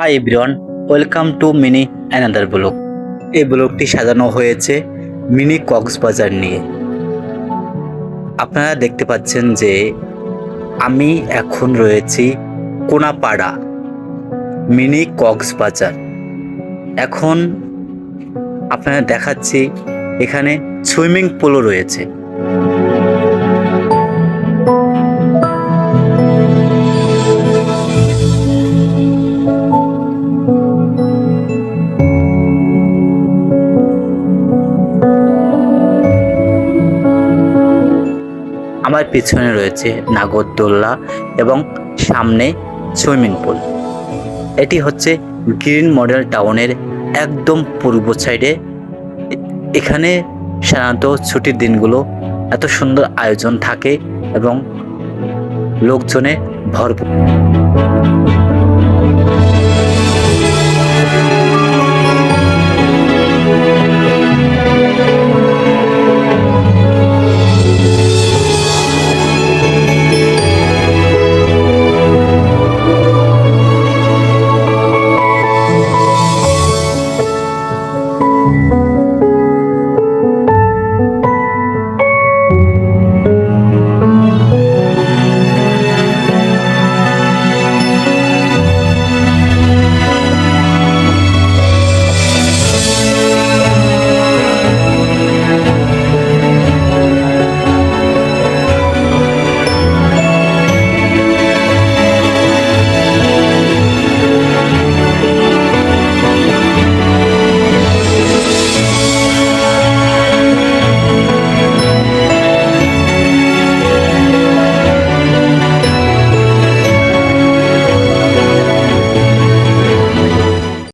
Hi everyone welcome to mini another block এই ব্লকটি সাজানো হয়েছে মিনি কক্সবাজার নিয়ে। আপনারা দেখতে পাচ্ছেন যে আমি এখন রয়েছি কোনাপাড়া মিনি কক্সবাজার। এখন আপনারা দেখাচ্ছি এখানে সুইমিং পুলও রয়েছে। আমার পিছনে রয়েছে নাগরদোল্লা এবং সামনে সুইমিং পুল। এটি হচ্ছে গ্রিন মডেল টাউনের একদম পূর্ব সাইডে। এখানে সাধারণত ছুটির দিনগুলো এত সুন্দর আয়োজন থাকে এবং লোকজনে ভরপুর।